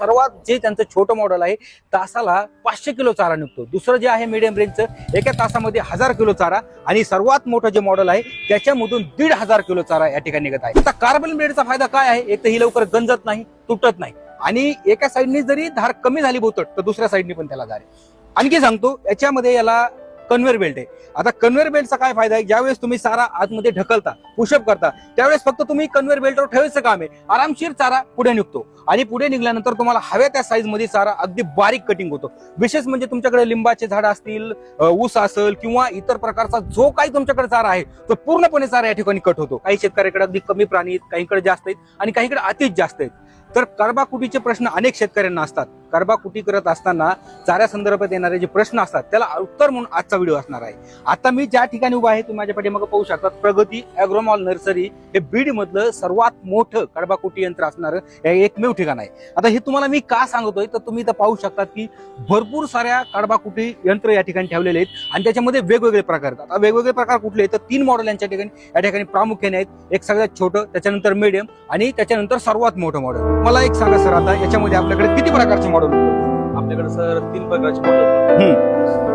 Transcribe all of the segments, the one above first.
सर्वात जे त्यांचं छोटं मॉडेल आहे तासाला पाचशे किलो चारा निघतो. दुसरं जे आहे मीडियम रेंजचं एका तासामध्ये हजार किलो चारा आणि सर्वात मोठं जे मॉडेल आहे त्याच्यामधून दीड हजार किलो चारा या ठिकाणी निघत आहे. आता कार्बन ब्लेडचा फायदा काय आहे? एक तर ही लवकर गंजत नाही तुटत नाही. आणि एका साईडने जरी धार कमी झाली बोतट तर दुसऱ्या साईडने पण त्याला धार आहे. आणखी सांगतो याच्यामध्ये याला कन्व्हेअर बेल्ट आहे. आता कन्व्हेअर बेल्टचा काय फायदा आहे? ज्यावेळेस तुम्ही चारा आतमध्ये ढकलता पुशअप करता त्यावेळेस फक्त तुम्ही कन्व्हेअर बेल्टवर ठेवायचं काम आहे. आरामशीर चारा पुढे निघतो. आणि पुढे निघाल्यानंतर तुम्हाला हव्या त्या साईजमध्ये चारा अगदी बारीक कटिंग होतो. विशेष म्हणजे तुमच्याकडे लिंबाचे झाड असतील ऊस असेल किंवा इतर प्रकारचा जो काही तुमच्याकडे चारा आहे तो पूर्णपणे चारा या ठिकाणी कट होतो. काही शेतकऱ्याकडे अगदी कमी प्राणी आहेत काहीकडे जास्त आहेत आणि काहीकडे अतिच जास्त आहेत. तर कर्बाकुटीचे प्रश्न अनेक शेतकऱ्यांना असतात. कर्बाकुटी करत असताना चाऱ्यासंदर्भात येणारे जे प्रश्न असतात त्याला उत्तर म्हणून आजचा व्हिडिओ असणार आहे. आता मी ज्या ठिकाणी उभा आहे तुम्ही माझ्या पाठीमागे पाहू शकतात प्रगती अॅग्रोमॉल नर्सरी हे बीड मधलं सर्वात मोठं कडबाकुटी यंत्र असणारं हे एकमेव ठिकाण आहे. आता हे तुम्हाला मी का सांगतोय तर तुम्ही इथं पाहू शकतात की भरपूर साऱ्या कडबाकुटी यंत्र या ठिकाणी ठेवलेले आहेत आणि त्याच्यामध्ये वेगवेगळे प्रकार आहेत. आता वेगवेगळे प्रकार कुठले आहेत तर तीन मॉडेल यांच्या ठिकाणी या ठिकाणी प्रामुख्याने आहेत. एक सगळ्यात छोटं त्याच्यानंतर मिडियम आणि त्याच्यानंतर सर्वात मोठं मॉडेल मला एक सांगा सर आता याच्यामध्ये आपल्याकडे किती प्रकारचे मॉडेल आपल्याकडे सर तीन प्रकारचे मॉडेल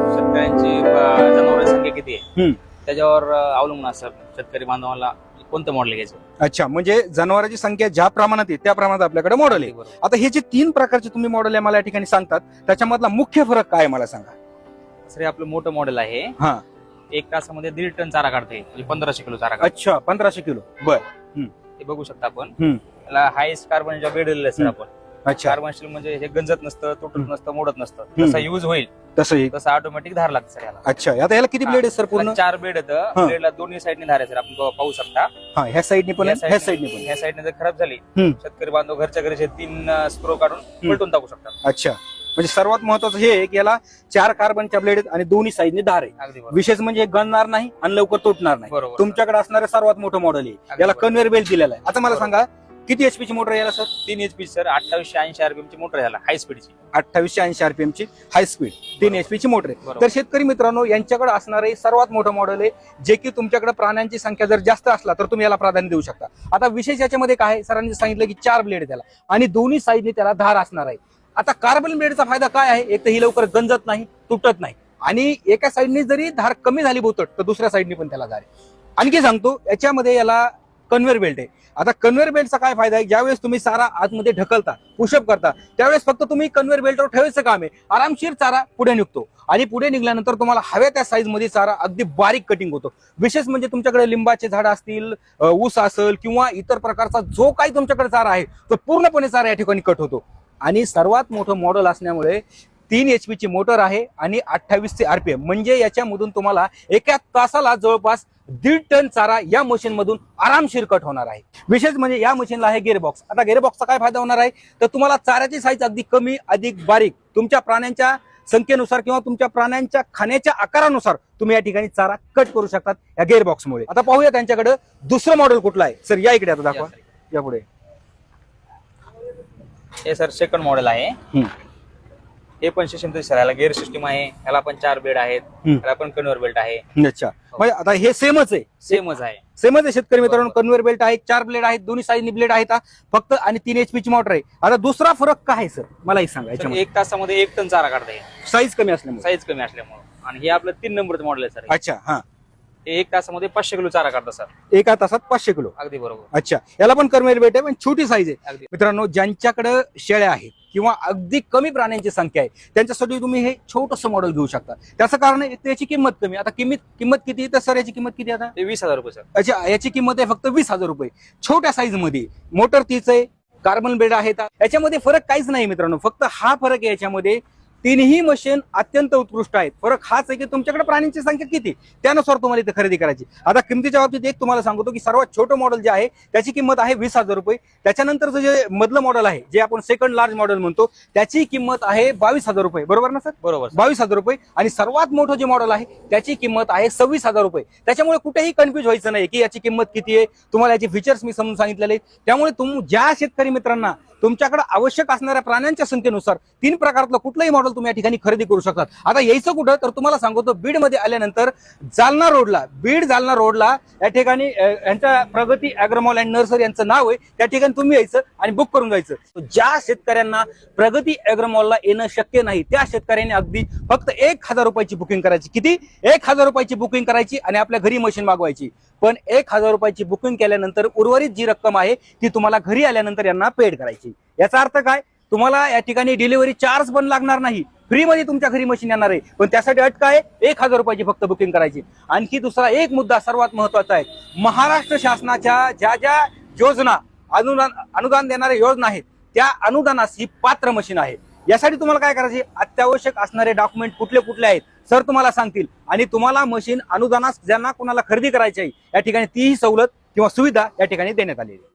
शेतकऱ्यांची जनावरांची संख्या किती आहे. त्याच्यावर अवलंबून असतं शेतकरी बांधवाला कोणतं मॉडेल घ्यायचं? अच्छा म्हणजे जनावरांची संख्या ज्या प्रमाणात आहे त्या प्रमाणात आपल्याकडे मॉडेल आहे. बरोबर. आता हे जे तीन प्रकारचे तुम्ही मॉडेल आहे मला या ठिकाणी सांगतात त्याच्यामधला मुख्य फरक काय आहे मला सांगा? सर हे आपलं मोठं मॉडेल आहे. हा. एक तासामध्ये दीड टन चारा काढते म्हणजे पंधराशे किलो चारा काढते अच्छा पंधराशे किलो. बर. हे बघू शकता आपण. हम्म. त्याला हायस्ट कार्बन दिलेलं आहे सर हम्म. आपण. अच्छा. कार्बन स्टील म्हणजे हे गंजत नसतं तुटत. नसतं मोडत नसतं. हम्म. जसा युज होईल तसं एक. तसं ऑटोमॅटिक धार लागते सर याला. अच्छा. आता याला किती ब्लेड आहे सर पूर्ण? याला चार बेड हा. येतं बेडला दोन्ही साईडने धार आहे सर आपण पाहू- पाहू शकता. हा ह्या साईडने पण या आहे, ह्या साईडने पण आहे. ह्या साईडने जर खराब झाली हम्म. शेतकरी बांधव घरच्या घरी तीन स्क्रो काढून पलटून टाकू शकतात. अच्छा. म्हणजे सर्वात महत्वाचं हे आहे की याला चार कार्बनच्या ब्लेड आहेत आणि दोन्ही साईडने धार आहे अगदी बरोबर. विशेष म्हणजे हे गणणार नाही आणि लवकर तुटणार नाही. बरोबर. तुमच्याकडे असणारं सर्वात मोठं मॉडेल आहे. अगदी याला बरोबर. कन्व्हेअर बेल्ट दिलेला आहे. आता मला. सांगा किती एचपीची मोटर याला सर? तीन एचपी सर. अठ्ठावीसशे ऐंशी आरपीएम ची मोटर झाला हाय स्पीडची अठ्ठावीसशे ऐंशी आरपीएम ची हाय स्पीड तीन एचपीची मोटर आहे. तर शेतकरी मित्रांनो यांच्याकडे असणारे सर्वात मोठं मॉडेल आहे जे की तुमच्याकडे प्राण्यांची संख्या जर जास्त असला तर तुम्ही याला प्राधान्य देऊ शकता. आता विशेष याच्यामध्ये काय आहे? सरांनी सांगितलं की चार ब्लेड त्याला. आणि दोन्ही साईडने त्याला धार असणार आहे. आता कार्बन ब्लेडचा फायदा काय आहे? एक तर ही लवकर गंजत नाही तुटत नाही. आणि एका साईडने जरी धार कमी झाली बोतट तर दुसऱ्या साईडने पण त्याला धार आहे. आणखी सांगतो याच्यामध्ये याला कन्व्हेअर बेल्ट आहे. आता कन्व्हेअर बेल्टचा काय फायदा आहे? ज्यावेळेस तुम्ही चारा आतमध्ये ढकलता पुशअप करता त्यावेळेस फक्त तुम्ही कन्व्हेअर बेल्टवर ठेवायचं काम आहे. आरामशीर चारा पुढे निघतो. आणि पुढे निघाल्यानंतर तुम्हाला हव्या त्या साईजमध्ये चारा अगदी बारीक कटिंग होतो. विशेष म्हणजे तुमच्याकडे लिंबाचे झाड असतील ऊस असेल किंवा इतर प्रकारचा जो काही तुमच्याकडे चारा आहे तो पूर्णपणे चारा या ठिकाणी कट होतो. आणि सर्वात मोठं मॉडेल असल्यामुळे तीन एच ची मोटर आहे आणि अठ्ठावीसचे आरपीएम म्हणजे याच्यामधून तुम्हाला एका तासाला जवळपास दीड टन चारा या मशीन मधून आरामशीर कट होणार आहे. विशेष म्हणजे या मशीनला आहे गेअरबॉक्स आता गेअरबॉक्सचा काय फायदा होणार आहे? तर तुम्हाला चाऱ्याची साईज अगदी कमी अधिक बारीक तुमच्या प्राण्यांच्या संख्येनुसार किंवा तुमच्या प्राण्यांच्या खाण्याच्या आकारानुसार तुम्ही या ठिकाणी चारा कट करू शकतात या गेअरबॉक्समुळे आता पाहूया त्यांच्याकडे दुसरं मॉडेल कुठलं आहे? सर या इकडे आता दाखवा. या पुढे. हे सर सेकंड मॉडेल आहे. हे पण सिस्टम तशी याला गिअर सिस्टम आहे याला पण चार बेड आहेत हम्म. याला पण कन्व्हर बेल्ट आहे. अच्छा. म्हणजे आता हे सेमच आहे. सेमच आहे. सेमच आहे शेतकरी मित्रांनो. बरोबर. कन्व्हेअर बेल्ट आहे चार ब्लेड आहेत दोन्ही साईडनी ब्लेड आहेत. फक्त आणि तीन एचपी ची मोटर आहे. आता दुसरा फरक काय सर? मला एक सांगा एक तासामध्ये एक टन चारा काढता येईल. साईज कमी असल्यामुळे. साईज कमी असल्यामुळे. आणि हे आपलं तीन नंबरचं मॉडेल आहे सर. अच्छा हा. एक तासामध्ये पाचशे किलो चारा काढता सर. एका तासात पाचशे किलो. अगदी बरोबर. अच्छा. याला पण कन्व्हेअर बेल्ट आहे पण छोटी साईज आहे. अगदी. मित्रांनो ज्यांच्याकडे शेळ्या आहेत किंवा अगदी कमी प्राण्यांची संख्या आहे. त्यांच्यासाठी तुम्ही हे छोटंसं मॉडेल घेऊ शकता. त्याचं कारण आहे त्याची किंमत कमी. आता किंमत किंमत किती आहे? तर सर याची किंमत किती आता? वीस हजार रुपये सर. अच्छा याची किंमत आहे फक्त वीस हजार रुपये. छोट्या साईजमध्ये. मोटर तीच आहे. कार्बन बेड आहेत याच्यामध्ये फरक काहीच नाही मित्रांनो. फक्त हा फरक आहे याच्यामध्ये. तीनही मशीन अत्यंत उत्कृष्ट आहेत. फरक हाच आहे की तुमच्याकडे प्राण्यांची संख्या किती? त्यानुसार तुम्हाला इथे खरेदी करायची. आता किमतीच्या बाबतीत एक तुम्हाला सांगतो की सर्वात छोटं मॉडेल जे आहे त्याची किंमत आहे वीस हजार रुपये. त्याच्यानंतरचं जे मधलं मॉडेल आहे जे आपण सेकंड लार्ज मॉडेल म्हणतो त्याची किंमत आहे बावीस हजार रुपये. बरोबर ना सर? बरोबर. बावीस हजार रुपये. आणि सर्वात मोठं जे मॉडेल आहे त्याची किंमत आहे सव्वीस हजार रुपये. त्याच्यामुळे कुठेही कन्फ्युज व्हायचं नाही की याची किंमत किती आहे. तुम्हाला याचे फीचर्स मी समजून सांगितलेले. त्यामुळे तुम ज्या शेतकरी मित्रांना तुमच्याकडे आवश्यक असणाऱ्या प्राण्यांच्या संख्येनुसार तीन प्रकारातलं कुठलंही मॉडेल तुम्ही या ठिकाणी खरेदी करू शकतात. आता यायचं कुठं? तर तुम्हाला सांगतो बीडमध्ये आल्यानंतर जालना रोडला बीड जालना रोडला या ठिकाणी यांच्या प्रगती अॅग्रोमॉल अँड नर्सरी यांचं नाव आहे. त्या ठिकाणी तुम्ही यायचं आणि बुक करून जायचं. ज्या शेतकऱ्यांना प्रगती अॅग्रोमॉलला येणं शक्य नाही त्या शेतकऱ्यांनी अगदी फक्त एक हजार रुपयाची बुकिंग करायची. किती? एक हजार रुपयाची बुकिंग करायची आणि आपल्या घरी मशीन मागवायची. पण एक हजार रुपयाची बुकिंग केल्यानंतर उर्वरित जी रक्कम आहे ती तुम्हाला घरी आल्यानंतर यांना पेड करायची. याचा अर्थ काय? तुम्हाला या ठिकाणी डिलिव्हरी चार्ज पण लागणार नाही. फ्रीमध्ये तुमच्या घरी मशीन येणार आहे. पण त्यासाठी अट काय एक हजार रुपयाची फक्त बुकिंग करायची. आणखी दुसरा एक मुद्दा सर्वात महत्त्वाचा आहे. महाराष्ट्र शासनाच्या ज्या ज्या योजना अनुदान अनुदान देणाऱ्या योजना आहेत त्या अनुदानास ही पात्र मशीन आहे. यासाठी तुम्हाला काय करायचे अत्यावश्यक असणारे डॉक्युमेंट कुठले कुठले आहेत? सर तुम्हाला सांगतील. आणि तुम्हाला मशीन अनुदानास ज्यांना कोणाला खरेदी करायची आहे या ठिकाणी तीही सवलत किंवा सुविधा या ठिकाणी देण्यात आलेली आहे.